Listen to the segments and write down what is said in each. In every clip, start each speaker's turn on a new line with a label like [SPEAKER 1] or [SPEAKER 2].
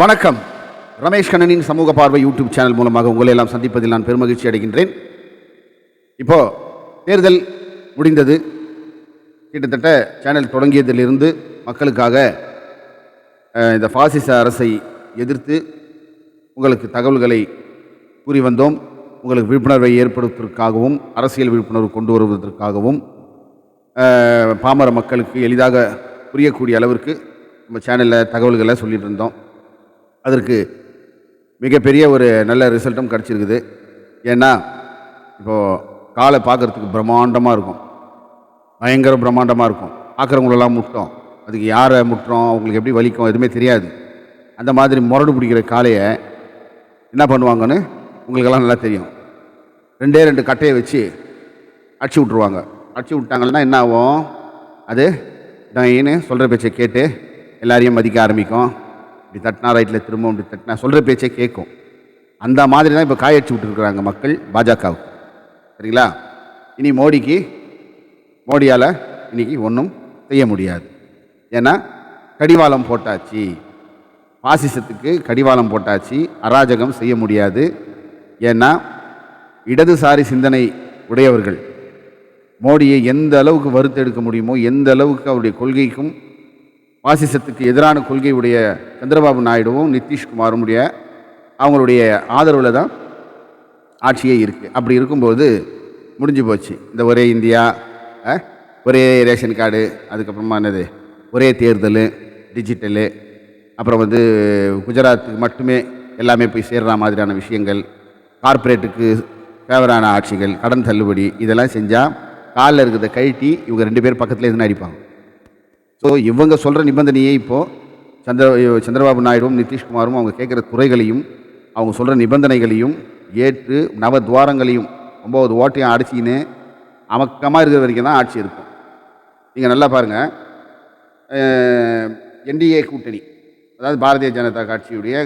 [SPEAKER 1] வணக்கம். ரமேஷ் கண்ணனின் சமூக பார்வை யூடியூப் சேனல் மூலமாக உங்களை எல்லாம் சந்திப்பதில் நான் பெருமகிழ்ச்சி அடைகின்றேன். இப்போது தேர்தல் முடிந்தது. கிட்டத்தட்ட சேனல் தொடங்கியதிலிருந்து மக்களுக்காக இந்த பாசிச அரசை எதிர்த்து உங்களுக்கு தகவல்களை கூறி வந்தோம். உங்களுக்கு விழிப்புணர்வை ஏற்படுத்துவதற்காகவும் அரசியல் விழிப்புணர்வு கொண்டு வருவதற்காகவும் பாமர மக்களுக்கு எளிதாக புரியக்கூடிய அளவிற்கு நம்ம சேனலில் தகவல்களை சொல்லிட்டு இருந்தோம். அதற்கு மிகப்பெரிய ஒரு நல்ல ரிசல்ட்டும் கிடச்சிருக்குது. ஏன்னா இப்போது காலை பார்க்குறதுக்கு பிரம்மாண்டமாக இருக்கும். பயங்கர பிரம்மாண்டமாக இருக்கும். பார்க்குறவங்களெல்லாம் முட்டோம். அதுக்கு யாரை முட்டுறோம்? அவங்களுக்கு எப்படி வலிக்கும்? எதுவுமே தெரியாது. அந்த மாதிரி முரடு பிடிக்கிற காளையை என்ன பண்ணுவாங்கன்னு உங்களுக்கெல்லாம் நல்லா தெரியும். ரெண்டே ரெண்டு கட்டையை வச்சு அடிச்சு விட்ருவாங்க அடிச்சு விட்டாங்கன்னா என்ன ஆகும்? அது டைன்னு சொல்கிற பேச்சை கேட்டு எல்லாரையும் மதிக்க ஆரம்பிக்கும். இப்படி தட்டினா ரைட்டில் திரும்ப இப்படி தட்டினா சொல்கிற பேச்சே கேட்கும். அந்த மாதிரி தான் இப்போ காயடிச்சு விட்டுருக்குறாங்க மக்கள் பாஜகவுக்கு. சரிங்களா? இனி மோடிக்கு மோடியால் இன்னைக்கு ஒன்றும் செய்ய முடியாது. ஏன்னா கடிவாளம் போட்டாச்சு. பாசிசத்துக்கு கடிவாளம் போட்டாச்சு. அராஜகம் செய்ய முடியாது. ஏன்னா இடதுசாரி சிந்தனை உடையவர்கள். மோடியை எந்த அளவுக்கு வறுத்தெடுக்க முடியுமோ எந்த அளவுக்கு அவருடைய கொள்கைக்கும் பாசிசத்துக்கு எதிரான கொள்கையுடைய சந்திரபாபு நாயுடுவும் நிதிஷ்குமாரும் உடைய அவங்களுடைய ஆதரவில் தான் ஆட்சியே இருக்குது அப்படி இருக்கும்போது முடிஞ்சு போச்சு. இந்த ஒரே இந்தியா ஒரே ரேஷன் கார்டு அதுக்கப்புறமா என்னது? ஒரே தேர்தல் டிஜிட்டலு அப்புறம் வந்து குஜராத்துக்கு மட்டுமே எல்லாமே போய் சேர்ற மாதிரியான விஷயங்கள் கார்ப்பரேட்டுக்கு ஃபேவரான ஆட்சிகள் கடன் தள்ளுபடி இதெல்லாம் செஞ்சால் காலில் இருக்கிறத கழட்டி இவங்க ரெண்டு பேர் பக்கத்தில் இருந்து அடிப்பாங்க. ஸோ இவங்க சொல்கிற நிபந்தனையை இப்போது சந்திர சந்திரபாபு நாயுடுவும் நிதிஷ்குமாரும் அவங்க கேட்குற துறைகளையும் அவங்க சொல்கிற நிபந்தனைகளையும் ஏற்று நவ துவாரங்களையும் ஒம்பது ஓட்டையும் அடிச்சிக்கின்னு அமக்கமாக இருக்கிற வரைக்கும் தான் ஆட்சி இருக்கும். நீங்கள் நல்லா பாருங்கள் என்டிஏ கூட்டணி அதாவது பாரதிய ஜனதா கட்சியுடைய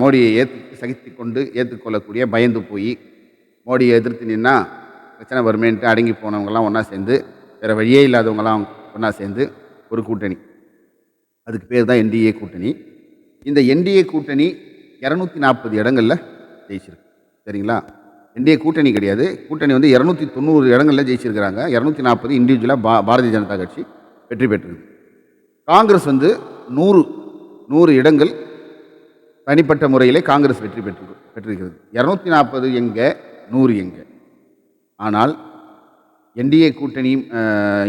[SPEAKER 1] மோடியை ஏற்று சகித்து கொண்டு ஏற்றுக்கொள்ளக்கூடிய பயந்து போய் மோடியை எதிர்த்து நின்னா பிரச்சனை வருமேன்ட்டு அடங்கி போனவங்கெல்லாம் ஒன்றா சேர்ந்து வேறு வழியே இல்லாதவங்களாம் ஒன்றா சேர்ந்து ஒரு கூட்டணி. அதுக்கு பேர் தான் என்டிஏ கூட்டணி. இந்த என்டிஏ கூட்டணி இரநூத்தி நாற்பது இடங்களில் ஜெயிச்சிருக்கு. சரிங்களா? என்டிஏ கூட்டணி கிடையாது. கூட்டணி வந்து இரநூத்தி தொண்ணூறு இடங்களில் ஜெயிச்சிருக்கிறாங்க. இரநூத்தி நாற்பது இண்டிவிஜுவலாக பா பாரதிய ஜனதா கட்சி வெற்றி பெற்றிருக்கு. காங்கிரஸ் வந்து நூறு நூறு இடங்கள் தனிப்பட்ட முறையிலே காங்கிரஸ் வெற்றி பெற்று பெற்றிருக்கிறது. இரநூத்தி நாற்பது எங்கே? நூறு எங்கே? ஆனால் என்டிஏ கூட்டணி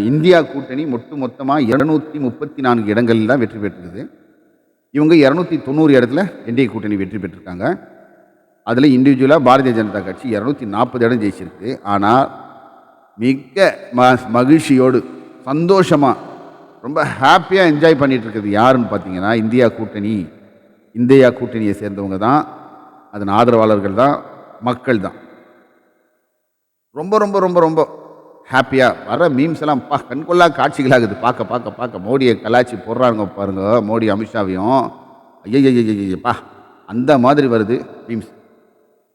[SPEAKER 1] இந்தியா கூட்டணி ஒட்டு மொத்தமாக இரநூத்தி முப்பத்தி நான்கு இடங்களில் தான் வெற்றி பெற்றிருக்குது. இவங்க இரநூத்தி தொண்ணூறு இடத்துல என்டிஏ கூட்டணி வெற்றி பெற்றிருக்காங்க. அதில் இண்டிவிஜுவலாக பாரதிய ஜனதா கட்சி இரநூத்தி நாற்பது இடம் ஜெயிச்சிருக்கு. ஆனால் மிக ம மகிழ்ச்சியோடு சந்தோஷமாக ரொம்ப ஹாப்பியாக என்ஜாய் பண்ணிகிட்ருக்குது இருக்கிறது யாருன்னு பார்த்தீங்கன்னா இந்தியா கூட்டணி இந்தியா கூட்டணியை சேர்ந்தவங்க தான். அதன் ஆதரவாளர்கள் தான் மக்கள் தான். ரொம்ப ரொம்ப ரொம்ப ரொம்ப ஹாப்பியாக வர மீம்ஸ் எல்லாம் பா கண்கொள்ளா காட்சிகளாகுது. பார்க்க பார்க்க பார்க்க. மோடியை கலாச்சி போடுறாங்க பாருங்க மோடி அமித்ஷாவையும். ஐயப்பா அந்த மாதிரி வருது மீம்ஸ்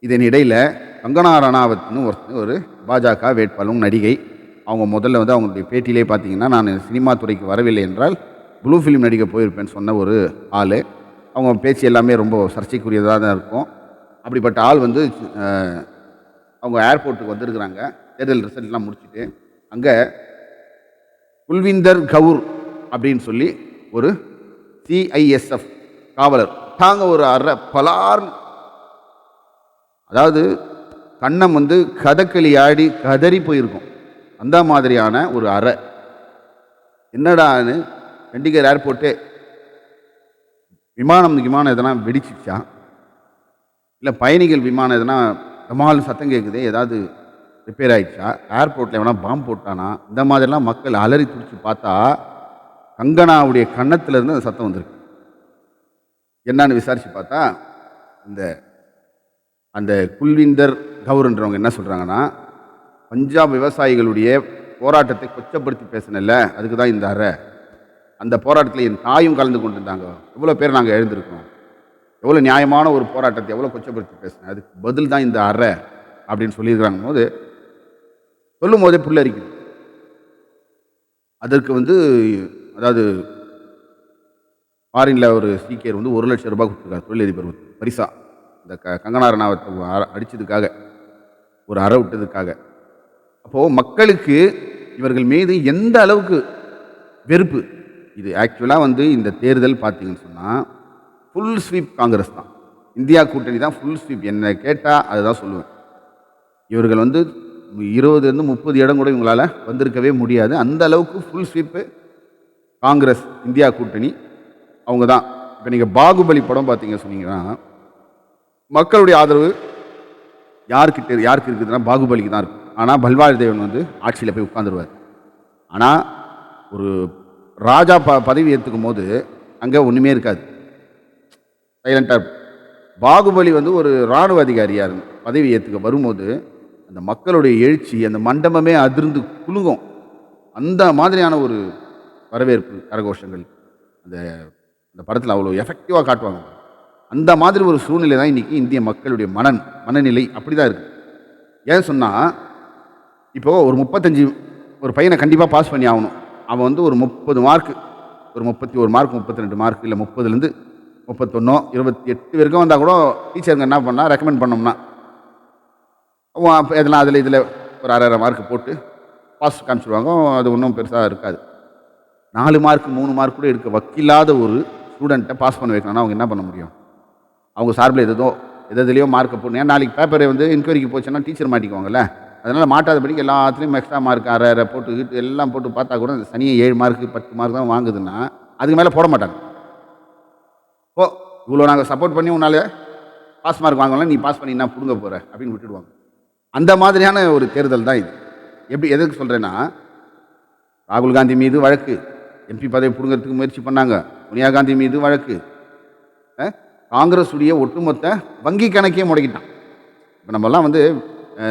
[SPEAKER 1] இதன் இடையில் கங்கனா ரணாவத்னு ஒருத்தர் ஒரு பாஜக வேட்பாளரும் நடிகை. அவங்க முதல்ல வந்து அவங்களுடைய பேட்டியிலே பார்த்தீங்கன்னா நான் சினிமா துறைக்கு வரவில்லை என்றால் ப்ளூ ஃபிலிம் நடிக்க போயிருப்பேன்னு சொன்ன ஒரு ஆள். அவங்க பேச்சு எல்லாமே ரொம்ப சர்ச்சைக்குரியதாக தான் இருக்கும். அப்படிப்பட்ட ஆள் வந்து அவங்க ஏர்போர்ட்டுக்கு வந்திருக்கிறாங்க. தேர்தல் ரிசல்ட்லாம் முடிச்சுட்டு அங்கே குல்விந்தர் கவுர் அப்படின்னு சொல்லி ஒரு சிஐஎஸ்எஃப் காவலர். தாங்க ஒரு அற பலார். அதாவது கண்ணம் வந்து கதகளி ஆடி கதறி போயிருக்கும். அந்த மாதிரியான ஒரு அறை. என்னடான்னு சண்டிகர் ஏர்போர்ட்டே. விமானம் விமானம் எதனா வெடிச்சிச்சா? இல்லை பயணிகள் விமானம் எதனா டமால் சத்தம் கேட்குது ஏதாவது ரிப்பேர் ஆயிடுச்சா ஏர்போர்ட்டில் எவனா பாம்பு போட்டானா இந்த மாதிரிலாம் மக்கள் அலறி துடிச்சு பார்த்தா கங்கனாவுடைய கன்னத்திலேருந்து அந்த சத்தம் வந்திருக்கு. என்னன்னு விசாரித்து பார்த்தா இந்த அந்த குல்விந்தர் கவுர்ன்றவங்க என்ன சொல்கிறாங்கன்னா பஞ்சாப் விவசாயிகளுடைய போராட்டத்தை கொச்சப்படுத்தி பேசினல அதுக்கு தான் இந்த அறை. அந்த போராட்டத்தில் என் தாயும் கலந்து கொண்டிருந்தாங்க. எவ்வளோ பேர் நாங்கள் எழுந்திருக்கோம் எவ்வளோ நியாயமான ஒரு போராட்டத்தை எவ்வளோ கொச்சப்படுத்தி பேசினேன். அதுக்கு பதில் தான் இந்த அறை அப்படின்னு சொல்லியிருக்கிறாங்க போது சொல்லும் போதே புல்லரிக்குது அதற்கு வந்து அதாவது ஃபாரினில் ஒரு சீக்கியர் வந்து ஒரு லட்சம் ரூபாய் கொடுத்துருக்காரு தொழிலதிபர் பரிசா. இந்த க கங்கனா ரணாவத்தை அடித்ததுக்காக ஒரு அற விட்டதுக்காக. அப்போது மக்களுக்கு இவர்கள் மீது எந்த அளவுக்கு வெறுப்பு? இது ஆக்சுவலாக வந்து இந்த தேர்தல் பார்த்தீங்கன்னு சொன்னால் ஃபுல் ஸ்வீப் காங்கிரஸ் தான். இந்தியா கூட்டணி தான் ஃபுல் ஸ்வீப் என்ன கேட்டால் அதுதான் சொல்லுவேன். இவர்கள் வந்து இருபதுலேருந்து முப்பது இடம் கூட இவங்களால் வந்திருக்கவே முடியாது. அந்த அளவுக்கு ஃபுல் ஸ்வீப்பு காங்கிரஸ் இந்தியா கூட்டணி அவங்க தான் இப்போ நீங்கள் பாகுபலி படம் பார்த்தீங்க சொன்னீங்கன்னா மக்களுடைய ஆதரவு யாருக்கிட்ட யாருக்கு இருக்குதுன்னா பாகுபலிக்கு தான் இருக்கும். ஆனால் பல்வாரி தேவன் வந்து ஆட்சியில் போய் உட்காந்துருவார் ஆனால் ஒரு ராஜா ப பதவி ஏற்றுக்கும் போது அங்கே ஒன்றுமே இருக்காது. சைலண்டாக பாகுபலி வந்து ஒரு இராணுவ அதிகாரியாக இருந்து பதவி ஏற்றுக்க வரும்போது அந்த மக்களுடைய எழுச்சி அந்த மண்டபமே அதிர்ந்து குலுங்கும். அந்த மாதிரியான ஒரு வரவேற்பு கரகோஷங்கள் அந்த அந்த படத்தில் அவ்வளோ எஃபெக்டிவாக காட்டுவாங்க. அந்த மாதிரி ஒரு சூழ்நிலை தான் இன்றைக்கி இந்திய மக்களுடைய மனன் மனநிலை அப்படி தான் இருக்குது ஏன் சொன்னால் இப்போது ஒரு முப்பத்தஞ்சு ஒரு பையனை கண்டிப்பாக பாஸ் பண்ணி ஆகணும். அவன் வந்து ஒரு முப்பது மார்க் ஒரு முப்பத்தி ஒரு மார்க் முப்பத்தி ரெண்டு மார்க் இல்லை முப்பதுலேருந்து முப்பத்தொன்னோ இருபத்தி எட்டு வரைக்கும் வந்தால் கூட டீச்சருங்க என்ன பண்ணால் ரெக்கமெண்ட் பண்ணோம்னா எதனா அதில் இதில் ஒரு அரை அரை மார்க் போட்டு பாஸ் காமிச்சிடுவாங்க அது ஒன்றும் பெருசாக இருக்காது. நாலு மார்க் மூணு மார்க் கூட எடுக்க வக்கில்லாத ஒரு ஸ்டூடெண்ட்டை பாஸ் பண்ண வைக்கணும்னா அவங்க என்ன பண்ண முடியும்? அவங்க சார்பில் எதோ எதுலையோ மார்க்கை போடணும். ஏன்னா நாளைக்கு பேப்பரை வந்து என்கொயரிக்கு போச்சுன்னா டீச்சர் மாட்டிக்குவாங்கல்ல. அதனால் மாட்டாதபடிக்கு எல்லாத்துலேயும் எக்ஸ்ட்ரா மார்க் அரை அரை போட்டு கீட்டு எல்லாம் போட்டு பார்த்தா கூட அந்த சனியை ஏழு மார்க்கு பத்து மார்க் தான் வாங்குதுன்னா அதுக்கு மேலே போட மாட்டாங்க. ஓ இவ்வளோ நாங்கள் சப்போர்ட் பண்ணி உன்னால் பாஸ் மார்க் வாங்கலாம் நீ பாஸ் பண்ணி என்ன பிடுங்க போகிற அப்படின்னு விட்டுடுவாங்க. அந்த மாதிரியான ஒரு தேர்தல் தான் இது. எப்படி எதுக்கு சொல்கிறேன்னா ராகுல் காந்தி மீது வழக்கு. எம்பி பதவி பிடுங்கிறதுக்கு முயற்சி பண்ணாங்க. சோனியா காந்தி மீது வழக்கு. காங்கிரஸ் உடைய ஒட்டுமொத்த வங்கி கணக்கே முடக்கிட்டான். இப்போ நம்மலாம் வந்து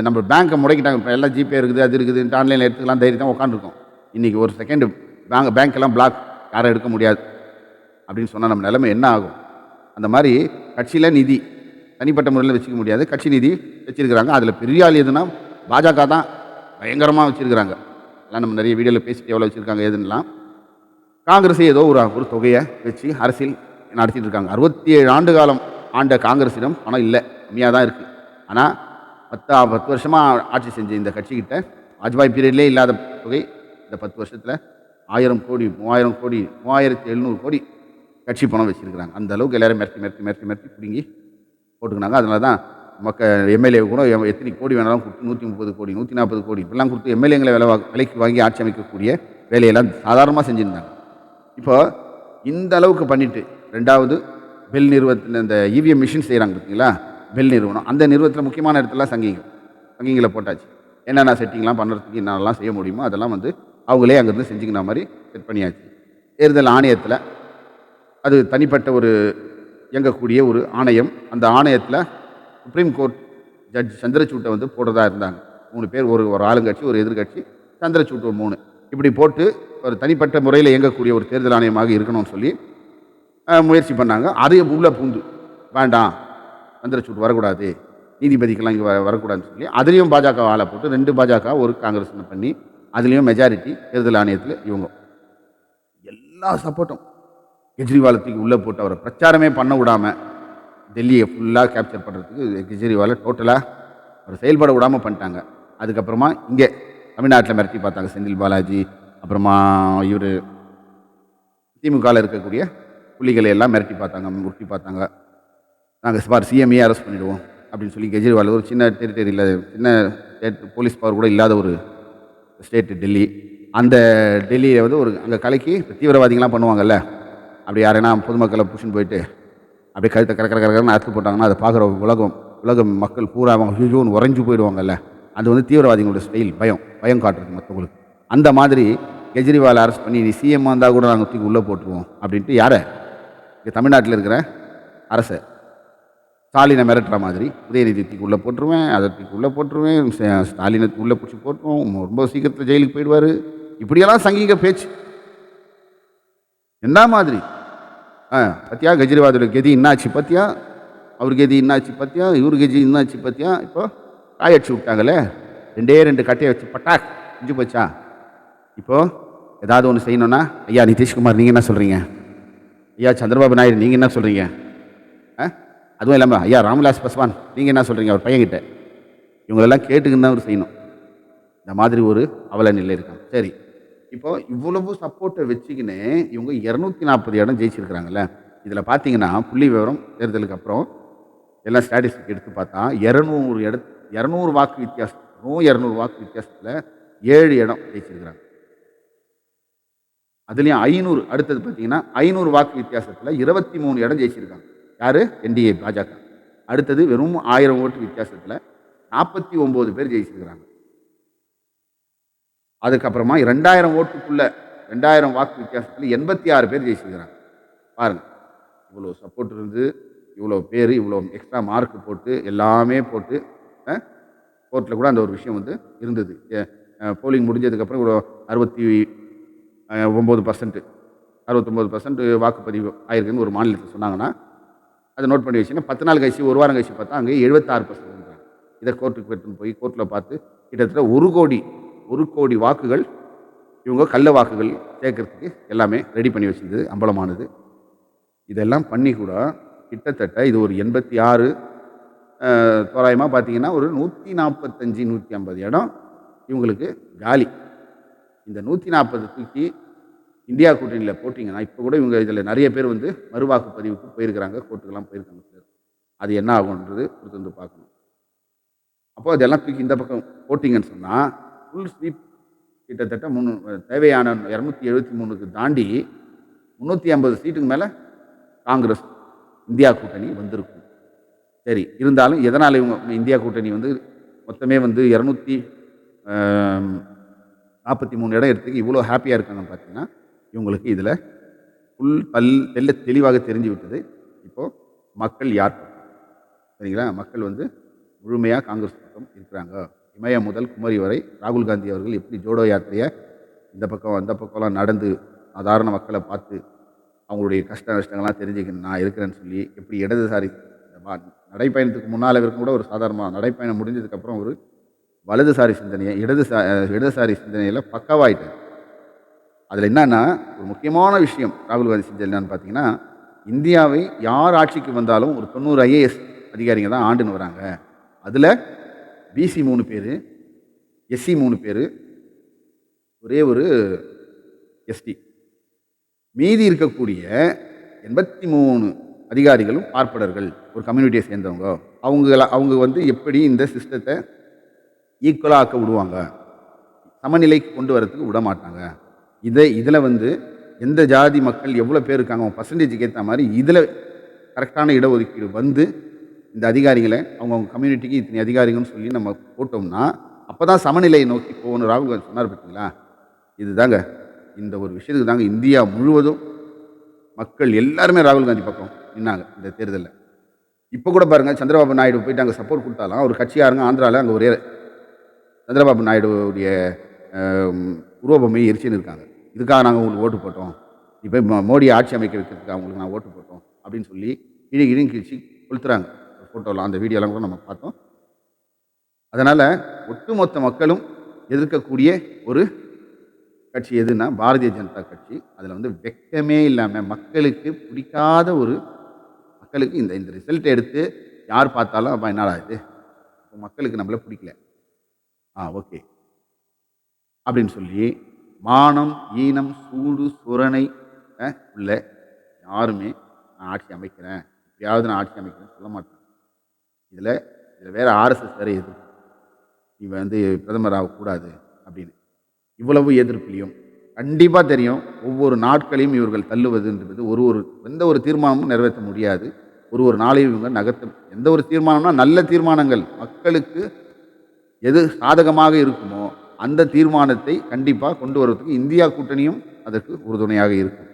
[SPEAKER 1] நம்ம பேங்க்கை முடக்கிட்டாங்க. இப்போ எல்லாம் ஜிபே இருக்குது அது இருக்குது. ஆன்லைனில் எடுத்துக்கலாம் தைரியம் தான் உட்காந்துருக்கோம் இன்றைக்கி ஒரு செகண்டு பேங்க் பேங்க்கெல்லாம் பிளாக் யாரும் எடுக்க முடியாது. அப்படின்னு சொன்னால் நம்ம நிலைமை என்ன ஆகும்? அந்த மாதிரி கட்சியில் நிதி தனிப்பட்ட முறையில் வச்சுக்க முடியாது. கட்சி நிதி வச்சுருக்கிறாங்க. அதில் பெரிய ஆள் எதுனா பாஜக தான் பயங்கரமாக வச்சுருக்கிறாங்க. எல்லாம் நம்ம நிறைய வீடியோவில் பேசிட்டு எவ்வளோ வச்சுருக்காங்க எதுன்னெலாம் காங்கிரஸ் ஏதோ ஒரு ஒரு தொகையை வச்சு அரசியல் நடத்திட்டு இருக்காங்க. அறுபத்தி ஏழு ஆண்டு காலம் ஆண்ட காங்கிரஸிடம் பணம் இல்லை. கம்மியாக தான் இருக்குது ஆனால் பத்தா பத்து வருஷமாக ஆட்சி செஞ்ச இந்த கட்சிக்கிட்ட வாஜ்பாய் பீரியட்லேயே இல்லாத தொகை இந்த பத்து வருஷத்தில் ஆயிரம் கோடி மூவாயிரம் கோடி மூவாயிரத்தி எழுநூறு கோடி கட்சி பணம் வச்சுருக்கிறாங்க. அந்த அளவுக்கு எல்லாரும் மிரட்டி மிரட்டி மிரட்டி மிரட்டி பிடுங்கி போட்டுக்கினாங்க. அதனால தான் மக்கள் எம்எல்ஏ கூட எத்தனை கோடி வேணாலும் கொடுத்து நூற்றி முப்பது கோடி நூற்றி நாற்பது கோடி இப்படிலாம் கொடுத்து எம்எல்ஏங்களை விலை வா- விலைக்கு வாங்கி ஆட்சி அமைக்கக்கூடிய வேலையெல்லாம் சாதாரணமாக செஞ்சுருந்தாங்க. இப்போ இந்த அளவுக்கு பண்ணிட்டு ரெண்டாவது பெல் நிறுவனத்தில் இந்த இவிஎம் மிஷின் செய்கிறாங்க பார்த்தீங்களா பெல் நிறுவனம். அந்த நிறுவனத்தில் முக்கியமான இடத்துல சங்கிகள் சங்கிங்களை போட்டாச்சு. என்னென்ன செட்டிங்லாம் பண்ணுறதுக்கு என்னென்னலாம் செய்ய முடியுமோ அதெல்லாம் வந்து அவங்களே அங்கேருந்து செஞ்சுக்கின மாதிரி செட் பண்ணியாச்சு. தேர்தல் ஆணையத்தில் அது தனிப்பட்ட ஒரு இயங்கக்கூடிய ஒரு ஆணையம். அந்த ஆணையத்தில் சுப்ரீம் கோர்ட் ஜட்ஜ் சந்திரசூட்டை வந்து போடுறதா இருந்தாங்க. மூணு பேர் ஒரு ஒரு ஆளுங்கட்சி ஒரு எதிர்கட்சி சந்திரசூட் ஒரு மூணு. இப்படி போட்டு ஒரு தனிப்பட்ட முறையில் இயங்கக்கூடிய ஒரு தேர்தல் ஆணையமாக இருக்கணும்னு சொல்லி முயற்சி பண்ணாங்க. அதையும் உள்ள பூந்து வேண்டாம் சந்திரசூட் வரக்கூடாது நீதிபதிக்கெல்லாம் இங்கே வர வரக்கூடாதுன்னு சொல்லி அதுலேயும் பாஜக ஆளை போட்டு ரெண்டு பாஜக ஒரு காங்கிரஸ் பண்ணி அதுலேயும் மெஜாரிட்டி தேர்தல் ஆணையத்தில் இவங்க. எல்லா சப்போர்ட்டும் கெஜ்ரிவாலை தூக்கி உள்ளே போட்டு அவரை பிரச்சாரமே பண்ண விடாமல் டெல்லியை ஃபுல்லாக கேப்சர் பண்ணுறதுக்கு கெஜ்ரிவாலை டோட்டலாக அவர் செயல்பட விடாமல் பண்ணிட்டாங்க. அதுக்கப்புறமா இங்கே தமிழ்நாட்டில் மிரட்டி பார்த்தாங்க செந்தில் பாலாஜி அப்புறமா இவர் திமுகவில் இருக்கக்கூடிய புள்ளிகளை எல்லாம் மிரட்டி பார்த்தாங்க உருட்டி பார்த்தாங்க. நாங்கள் பார் சிஎம்ஏ அரெஸ்ட் பண்ணிடுவோம் அப்படின்னு சொல்லி கெஜ்ரிவால் ஒரு சின்ன டெரிட்டரியில் சின்ன ஸ்டேட் போலீஸ் பவர் கூட இல்லாத ஒரு ஸ்டேட்டு டெல்லி. அந்த டெல்லியில் வந்து ஒரு அங்கே கலைக்கு தீவிரவாதிகள்லாம் பண்ணுவாங்கல்ல அப்படி யாரைனா பொதுமக்களை பிடிச்சின்னு போயிட்டு அப்படியே கழுத்தை கர கர கரன்னு அறுத்து போட்டாங்கன்னா அதை பார்க்குற உலகம் உலகம் மக்கள் பூரா அவங்க ஹியூஜோன்னு உறைஞ்சு போயிடுவாங்கல்ல. அது வந்து தீவிரவாதிகளோட ஸ்டைல் பயம் பயம் காட்டுறது மற்றவங்களுக்கு அந்த மாதிரி கெஜ்ரிவால் அரெஸ்ட் பண்ணி நீ சிஎம் வந்தால் கூட நாங்கள் தூக்கி உள்ளே போட்டுருவோம் அப்படின்ட்டு யாரை? இங்கே தமிழ்நாட்டில் இருக்கிற அரசை. ஸ்டாலினை மிரட்டுற மாதிரி உதயநிதி தூக்கி உள்ளே போட்டுருவேன் அதை தூக்கி உள்ளே போட்டுருவேன் ஸ்டாலினை உள்ளே பிடிச்சி போட்டுருவோம் ரொம்ப சீக்கிரத்தில் ஜெயிலுக்கு போயிடுவார். இப்படியெல்லாம் சங்கீக பேச்சு. என்ன மாதிரி? ஆ பத்தியா? கெஜ்ரிவாலோட கெதி என்னாச்சு பத்தியா? அவர் கெதி என்னாச்சு பத்தியா? இவர் கெதி என்னாச்சு பத்தியா? இப்போ காயடிச்சு விட்டாங்களே? ரெண்டே ரெண்டு கட்டையை வச்சு பட்டாக் செஞ்சு போச்சா? இப்போது ஏதாவது ஒன்று செய்யணும்னா ஐயா நிதிஷ்குமார் நீங்கள் என்ன சொல்கிறீங்க ஐயா சந்திரபாபு நாயுடு நீங்கள் என்ன சொல்கிறீங்க ஆ? அதுவும் இல்லாமல் ஐயா ராம்விலாஸ் பஸ்வான் நீங்கள் என்ன சொல்கிறீங்க அவர் பையன்கிட்ட. இவங்களெல்லாம் கேட்டுக்கின்னு தான் அவர் செய்யணும். இந்த மாதிரி ஒரு அவல நிலை இருக்கான் சரி. இப்போ இவ்வளவு சப்போர்ட்டை வச்சுக்கின்னு இவங்க இரநூத்தி நாற்பது இடம் ஜெயிச்சிருக்கிறாங்கல்ல. இதில் பார்த்தீங்கன்னா புள்ளி விவரம் தேர்தலுக்கு அப்புறம் எல்லாம் ஸ்டாட்டிஸ்டிக் எடுத்து பார்த்தா இரநூறு இட இரநூறு வாக்கு வித்தியாசம் இரநூறு வாக்கு வித்தியாசத்தில் ஏழு இடம் ஜெயிச்சிருக்கிறாங்க. அதுலேயும் ஐநூறு அடுத்தது பார்த்தீங்கன்னா ஐநூறு வாக்கு வித்தியாசத்தில் இருபத்தி மூணு இடம் ஜெயிச்சிருக்காங்க. யார்? என்டிஏ பாஜக. அடுத்தது வெறும் ஆயிரம் ஓட்டு வித்தியாசத்தில் நாற்பத்தி ஒம்பது பேர் ஜெயிச்சிருக்கிறாங்க. அதுக்கப்புறமா ரெண்டாயிரம் ஓட்டுக்குள்ள ரெண்டாயிரம் வாக்கு வித்தியாசத்தில் எண்பத்தி ஆறு பேர் ஜெயிச்சிருக்கிறாங்க. பாருங்கள் இவ்வளோ சப்போர்ட் இருந்து இவ்வளோ பேர் இவ்வளோ எக்ஸ்ட்ரா மார்க் போட்டு எல்லாமே போட்டு கோர்ட்டில் கூட அந்த ஒரு விஷயம் வந்து இருந்தது. போலிங் முடிஞ்சதுக்கப்புறம் இவ்வளோ அறுபத்தி ஒம்பது பர்சன்ட்டு அறுபத்தொம்போது பர்சன்ட் வாக்குப்பதிவு ஆயிருக்குன்னு ஒரு மாநிலத்தில் சொன்னாங்கன்னா அதை நோட் பண்ணி வச்சுன்னா பத்து நாள் கழிச்சு ஒரு வாரம் கழிச்சு பார்த்தா அங்கே எழுபத்தாறு பர்சன்ட் இதை கோர்ட்டுக்கு எடுத்துன்னு போய் கோர்ட்டில் பார்த்து கிட்டத்தட்ட ஒரு கோடி ஒரு கோடி வாக்குகள் இவங்க கள்ள வாக்குகள் சேர்க்கறதுக்கு எல்லாமே ரெடி பண்ணி வச்சிருந்தது அம்பலமானது. இதெல்லாம் பண்ணி கூட கிட்டத்தட்ட இது ஒரு எண்பத்தி ஆறு தோராயமாக பார்த்தீங்கன்னா ஒரு நூற்றி நாற்பத்தஞ்சு நூற்றி ஐம்பது இடம் இவங்களுக்கு காலி. இந்த நூற்றி நாற்பது தூக்கி இந்தியா கூட்டணியில் போட்டிங்கன்னா இப்போ கூட இவங்க இதில் நிறைய பேர் வந்து மறுவாக்குப்பதிவுக்கு போயிருக்கிறாங்க கோர்ட்டுக்கெல்லாம் போயிருக்காங்க சார் அது என்ன ஆகுன்றது கொடுத்து வந்து பார்க்கணும். அப்போது அதெல்லாம் தூக்கி இந்த பக்கம் போட்டிங்கன்னு சொன்னால் ஃபுல் ஸ்வீப் கிட்டத்தட்ட மூணு தேவையான இரநூத்தி எழுபத்தி மூணுக்கு தாண்டி முந்நூற்றி ஐம்பது சீட்டுக்கு மேலே காங்கிரஸ் இந்தியா கூட்டணி வந்திருக்கும். சரி இருந்தாலும் எதனால் இவங்க இந்தியா கூட்டணி வந்து மொத்தமே வந்து இரநூத்தி நாற்பத்தி மூணு இடம் எடுத்துக்கு இவ்வளோ ஹாப்பியாக இருக்காங்கன்னு பார்த்தீங்கன்னா இவங்களுக்கு இதில் ஃபுல் பல் தெல்ல தெளிவாக தெரிஞ்சு விட்டது. இப்போது மக்கள் யார் சரிங்களா? மக்கள் வந்து முழுமையாக காங்கிரஸ் பக்கம் இருக்கிறாங்க. இமயம் முதல் குமரி வரை ராகுல் காந்தி அவர்கள் எப்படி ஜோடோ யாத்திரையை இந்த பக்கம் அந்த பக்கம்லாம் நடந்து சாதாரண மக்களை பார்த்து அவங்களுடைய கஷ்ட நஷ்டங்கள்லாம் தெரிஞ்சுக்கணும் நான் இருக்கிறேன்னு சொல்லி எப்படி இடதுசாரி நடைப்பயணத்துக்கு முன்னால் இருக்கும் கூட ஒரு சாதாரணமாக நடைப்பயணம் முடிஞ்சதுக்கப்புறம் ஒரு வலதுசாரி சிந்தனையை இடதுசா இடதுசாரி சிந்தனையில் பக்கவாயிட்டார். அதில் என்னன்னா ஒரு முக்கியமான விஷயம் ராகுல் காந்தி செஞ்சது என்னன்னு பார்த்தீங்கன்னா இந்தியாவை யார் ஆட்சிக்கு வந்தாலும் ஒரு தொண்ணூறு ஐஏஎஸ் அதிகாரிங்க தான் ஆண்டுன்னு வராங்க. அதில் பிசி மூணு பேர் எஸ்சி மூணு பேர் ஒரே ஒரு எஸ்டி மீதி இருக்கக்கூடிய எண்பத்தி மூணு அதிகாரிகளும் பார்ப்பனர்கள் ஒரு கம்யூனிட்டியை சேர்ந்தவங்க. அவங்கள அவங்க வந்து எப்படி இந்த சிஸ்டத்தை ஈக்குவலாக ஆக்க விடுவாங்க? சமநிலைக்கு கொண்டு வரத்துக்கு விட மாட்டாங்க. இதை இதில் வந்து எந்த ஜாதி மக்கள் எவ்வளோ பேர் இருக்காங்க அவங்க பர்சன்டேஜுக்கு ஏற்ற மாதிரி இதில் கரெக்டான இடஒதுக்கீடு வந்து இந்த அதிகாரிகளை அவங்கவுங்க கம்யூனிட்டிக்கு இத்தனை அதிகாரிகள்னு சொல்லி நம்ம போட்டோம்னா அப்போ தான் சமநிலையை நோக்கி போகணும் ராகுல் காந்தி சொன்னார் பார்த்தீங்களா இதுதாங்க. இந்த ஒரு விஷயத்துக்கு தாங்க இந்தியா முழுவதும் மக்கள் எல்லாருமே ராகுல் காந்தி பக்கம் நின்னாங்க இந்த தேர்தலில். இப்போ கூட பாருங்கள் சந்திரபாபு நாயுடு போயிட்டு அங்கே சப்போர்ட் கொடுத்தாலும். ஒரு கட்சியாருங்க ஆந்திராவில் அங்கே ஒரே சந்திரபாபு நாயுடுடைய ஆம், எரிச்சின்னு இருக்காங்க. இதுக்காக நாங்கள் உங்களுக்கு ஓட்டு போட்டோம். இப்போ மோடி ஆட்சி அமைக்க வைக்கிறதுக்கு அவங்களுக்கு நான் ஓட்டு போட்டோம் அப்படின்னு சொல்லி இழி கிழின்னு கொளுத்துறாங்க. ஃபோட்டோலாம் அந்த வீடியோலாம் கூட நம்ம பார்த்தோம். அதனால் ஒட்டுமொத்த மக்களும் எதிர்க்கக்கூடிய ஒரு கட்சி எதுன்னா பாரதிய ஜனதா கட்சி. அதில் வந்து வெக்கமே இல்லாமல் மக்களுக்கு பிடிக்காத ஒரு மக்களுக்கு இந்த இந்த ரிசல்ட்டை எடுத்து யார் பார்த்தாலும் அப்போ என்னடா இது? இப்போ மக்களுக்கு நம்மளை பிடிக்கல. ஆ ஓகே. அப்படின்னு சொல்லி மானம் ஈனம் சூடு சுரணை உள்ள யாருமே நான் ஆட்சி அமைக்கிறேன். எப்படியாவது நான் ஆட்சி அமைக்கிறேன்னு சொல்ல மாட்டேன் இதில் இதில் வேறு ஆர்எஸ்எஸ் வேறு எதிர்ப்பு இவன் வந்து பிரதமர் ஆகக்கூடாது அப்படின்னு. இவ்வளவு எதிர்ப்புலையும் கண்டிப்பாக தெரியும் ஒவ்வொரு நாட்களையும் இவர்கள் தள்ளுவதுன்றது ஒரு ஒரு எந்த ஒரு தீர்மானமும் நிறைவேற்ற முடியாது. ஒரு ஒரு நாளையும் இவங்க நகர்த்த எந்த ஒரு தீர்மானம்னா நல்ல தீர்மானங்கள். மக்களுக்கு எது சாதகமாக இருக்குமோ அந்த தீர்மானத்தை கண்டிப்பாக கொண்டு வருவதற்கு இந்தியா கூட்டணியும் அதற்கு உறுதுணையாக இருக்கும்.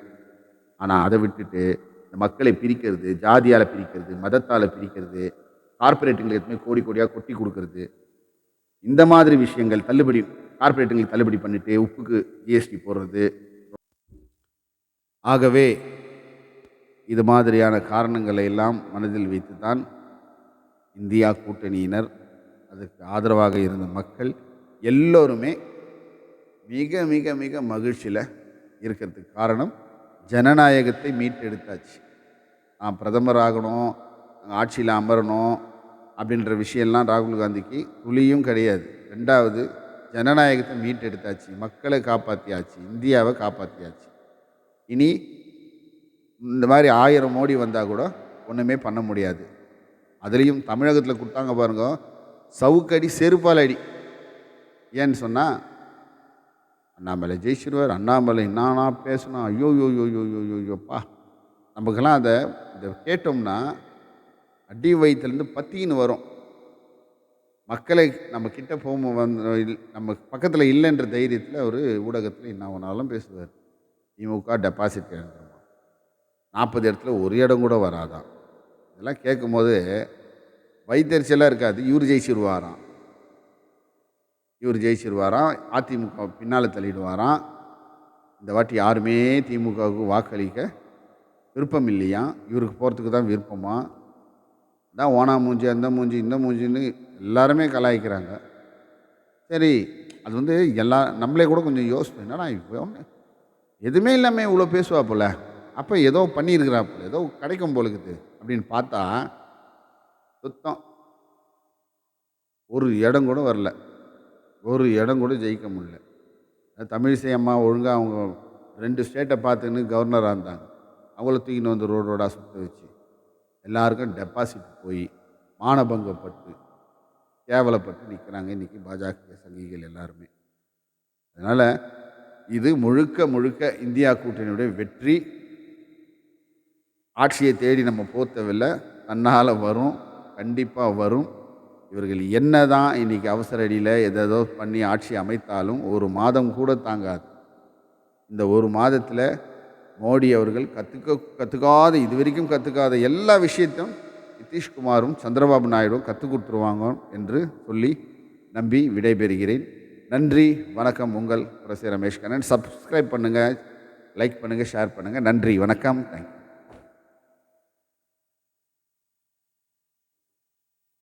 [SPEAKER 1] ஆனால் அதை விட்டுட்டு இந்த மக்களை பிரிக்கிறது ஜாதியால் பிரிக்கிறது மதத்தால் பிரிக்கிறது கார்ப்பரேட்டுங்களுக்கு எதுவுமே கோடி கோடியாக கொட்டி கொடுக்கறது. இந்த மாதிரி விஷயங்கள் தள்ளுபடி கார்பரேட்டுங்களுக்கு தள்ளுபடி பண்ணிட்டு உப்புக்கு ஜிஎஸ்டி போடுறது. ஆகவே இது மாதிரியான காரணங்களை எல்லாம் மனதில் வைத்து தான் இந்தியா கூட்டணியினர் அதுக்கு ஆதரவாக இருந்த மக்கள் எல்லோருமே மிக மிக மிக மகிழ்ச்சியில் இருக்கிறதுக்கு காரணம் ஜனநாயகத்தை மீட்டெடுத்தாச்சு. நான் பிரதமர் ஆகணும் ஆட்சியில் அமரணும் அப்படின்ற விஷயம்லாம் ராகுல் காந்திக்கு துளியும் கிடையாது. ரெண்டாவது ஜனநாயகத்தை மீட்டெடுத்தாச்சு மக்களை காப்பாற்றியாச்சு இந்தியாவை காப்பாற்றியாச்சு இனி இந்த மாதிரி ஆயிரம் மோடி வந்தால் கூட ஒன்றுமே பண்ண முடியாது. அதுலேயும் தமிழகத்தில் கொடுத்தாங்க பாருங்க சவுக்கடி செருப்பால் அடி ஏன்னு சொன்னால் அண்ணாமலை ஜெயிச்சிருவார் அண்ணாமலை நானா பேசணும் ஐயோ யோ யோ யோ யோ யோ யோப்பா நமக்கெல்லாம் அதை இதை கேட்டோம்னா அடி வயிற்றுலேருந்து பத்தின்னு வரும். மக்களை நம்ம கிட்ட போகும் வந்து நம்ம பக்கத்தில் இல்லைன்ற தைரியத்தில் அவர் ஊடகத்தில் என்ன ஒன்றாலும் பேசுவார். திமுக டெபாசிட் இழந்துருமா நாற்பது இடத்துல ஒரு இடம் கூட வராதாம் இதெல்லாம் கேட்கும்போது வைத்தறிச்சலாக இருக்காது. இவர் ஜெயிச்சிருவாராம். இவர் ஜெயிச்சிருவாராம். அதிமுக பின்னால் தள்ளிடுவாராம். இந்த வாட்டி யாருமே திமுகவுக்கு வாக்களிக்க விருப்பம் இல்லையா? இவருக்கு போகிறதுக்கு தான் விருப்பமாக தான் ஓனா மூஞ்சி அந்த மூஞ்சி இந்த மூஞ்சின்னு எல்லாருமே கலாய்க்கிறாங்க. சரி அது வந்து எல்லா நம்மளே கூட கொஞ்சம் யோசிப்போம் என்னடா இப்போ ஒன்று எதுவுமே இல்லாமல் இவ்வளோ பேசுவா போல? அப்போ ஏதோ பண்ணியிருக்கிறா போல ஏதோ கிடைக்கும் போலுக்குது அப்படின்னு பார்த்தா சுத்தம். ஒரு இடம் கூட வரல. ஒரு இடம் கூட ஜெயிக்க முடியல. அது தமிழிசை அம்மா ஒழுங்காக அவங்க ரெண்டு ஸ்டேட்டை பார்த்துன்னு கவர்னராக இருந்தாங்க. அவங்கள தூக்கின்னு வந்து ரோடோடாக சுற்ற வச்சு. எல்லாருக்கும் டெபாசிட் போய் மானபங்கப்பட்டு கேவலப்பட்டு நிற்கிறாங்க இன்றைக்கி பாஜக சங்கிகள் எல்லாருமே. அதனால் இது முழுக்க முழுக்க இந்தியா கூட்டணியுடைய வெற்றி. ஆட்சியை தேடி நம்ம போத்தவில்லை. தன்னால் வரும் கண்டிப்பாக வரும். இவர்கள் என்ன தான் இன்றைக்கி அவசர அடியில் எதோ பண்ணி ஆட்சி அமைத்தாலும் ஒரு மாதம் கூட தாங்காது. இந்த ஒரு மாதத்தில் மோடி அவர்கள் கற்றுக்க கற்றுக்காத இது வரைக்கும் கற்றுக்காத எல்லா விஷயத்தையும் நிதிஷ்குமாரும் சந்திரபாபு நாயுடும் கற்றுக் கொடுத்துருவாங்க என்று சொல்லி நம்பி விடைபெறுகிறேன். நன்றி வணக்கம். உங்கள் புரசே ரமேஷ் கண்ணன். சப்ஸ்கிரைப் பண்ணுங்கள் லைக் பண்ணுங்கள் ஷேர் பண்ணுங்கள் நன்றி வணக்கம். தேங்க்யூ